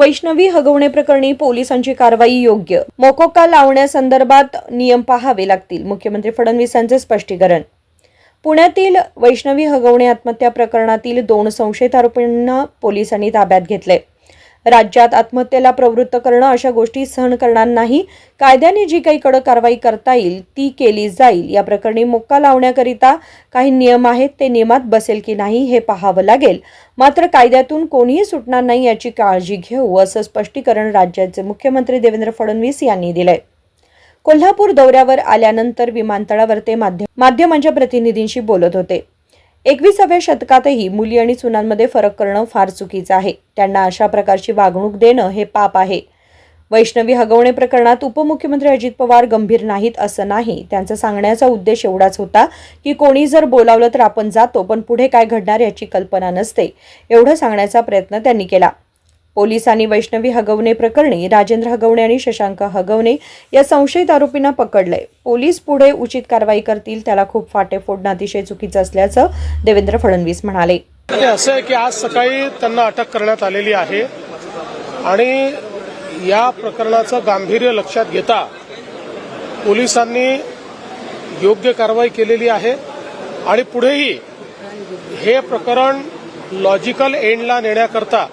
वैष्णवी हगवणे प्रकरणी पोलिसांची कारवाई योग्य. मोकोका लावण्यासंदर्भात नियम पाहावे लागतील मुख्यमंत्री फडणवीसांचे स्पष्टीकरण. पुण्यातील वैष्णवी हगवणे आत्महत्या प्रकरणातील दोन संशयित आरोपींना पोलिसांनी ताब्यात घेतले राज्यात आत्महत्येला प्रवृत्त करणं अशा गोष्टी सहन करणार नाही. कायद्याने जी काही कडक कारवाई करता येईल ती केली जाईल. या प्रकरणी मोक्का लावण्याकरिता काही नियम आहेत ते नियमात बसेल की नाही हे पाहावं लागेल. मात्र कायद्यातून कोणीही सुटणार नाही याची काळजी घेऊ असं स्पष्टीकरण राज्याचे मुख्यमंत्री देवेंद्र फडणवीस यांनी दिलंय. कोल्हापूर दौऱ्यावर आल्यानंतर विमानतळावर ते माध्यमांच्या प्रतिनिधींशी बोलत होते. एकविसाव्या शतकातही मुली आणि सुनांमध्ये फरक करणं फार चुकीचं आहे. त्यांना अशा प्रकारची वागणूक देणं हे पाप आहे. वैष्णवी हगवणे प्रकरणात उपमुख्यमंत्री अजित पवार गंभीर नाहीत असं नाही. त्यांचा सांगण्याचा उद्देश एवढाच होता की कोणी जर बोलावलं तर आपण जातो पण पुढे काय घडणार याची कल्पना नसते. एवढं सांगण्याचा प्रयत्न त्यांनी केला. पोलिसांनी वैष्णवी हगवणे प्रकरणी राजेंद्र हगवणे आणि शशांक हगवणे या संशयित आरोपींना पकडलंय. पोलीस पुढे उचित कारवाई करतील त्याला खूप फाटे फोडणं अतिशय चुकीचं असल्याचं देवेंद्र फडणवीस म्हणाले. असं आहे की आज सकाळी त्यांना अटक करण्यात आलेली आहे आणि या प्रकरणाचं गांभीर्य लक्षात घेता पोलिसांनी योग्य कारवाई केलेली आहे आणि पुढेही हे प्रकरण लॉजिकल एंडला नेण्याकरता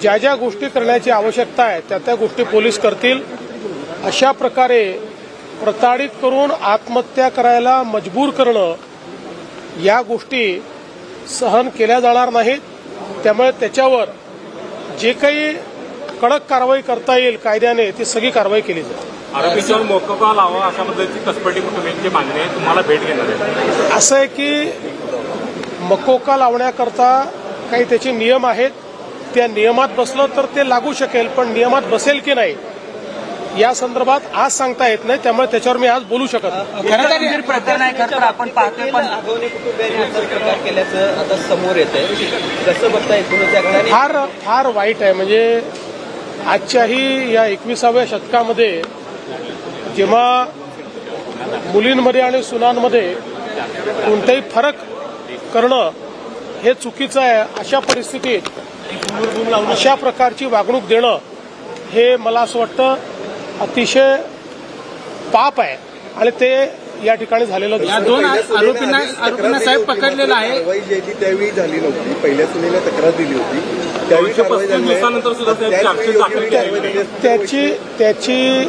ज्या ज्या गोष्टी करण्याची आवश्यकता आहे त्या त्या गोष्टी पोलीस करतील. अशा प्रकारे प्रताडित करून आत्महत्या करायला मजबूर करणं या गोष्टी सहन केल्या जाणार नाहीत. त्यामुळे त्याच्यावर जे काही कडक कारवाई करता येईल कायद्याने ती सगळी कारवाई केली जाईल. आरोपींच्यावर मोकोका लावा अशा पद्धतीची कसपटी कुटुंबियांची मागणी आहे तुम्हाला भेट घेणार आहे. असं आहे की मकोका लावण्याकरता काही त्याचे नियम आहेत त्या नियमात बसलं तर ते लागू शकेल पण नियमात बसेल की नाही या संदर्भात आज सांगता येत नाही त्यामुळे त्याच्यावर मी आज बोलू शकत नाही. खरं तर गंभीर प्रकरण आहे खरं तर आपण पाहतोय पण प्रकार केल्याचं आता समोर येत आहे कसं बघता एकूणच फार फार वाईट आहे म्हणजे आजच्याही या एकविसाव्या शतकामध्ये जेव्हा मुलींमध्ये आणि सुनांमध्ये कोणताही फरक करणं हे चुकीचं आहे. अशा परिस्थितीत अशा प्रकारची वागणूक देणं हे मला असं वाटतं अतिशय पाप आहे. आणि ते या ठिकाणी झालेलं दोन आरोपींना आरोपींना साहेब पकडलेला आहे. कारवाई जी आहे ती त्यावेळी झाली नव्हती. पहिल्या सुनेला तक्रार दिली होती. त्यावेळी त्याच त्याची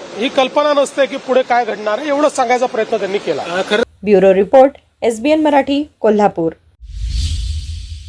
ही कल्पना नसते की पुढे काय घडणार आहे एवढंच सांगायचा प्रयत्न त्यांनी केला. Bureau report SBN Marathi Kolhapur.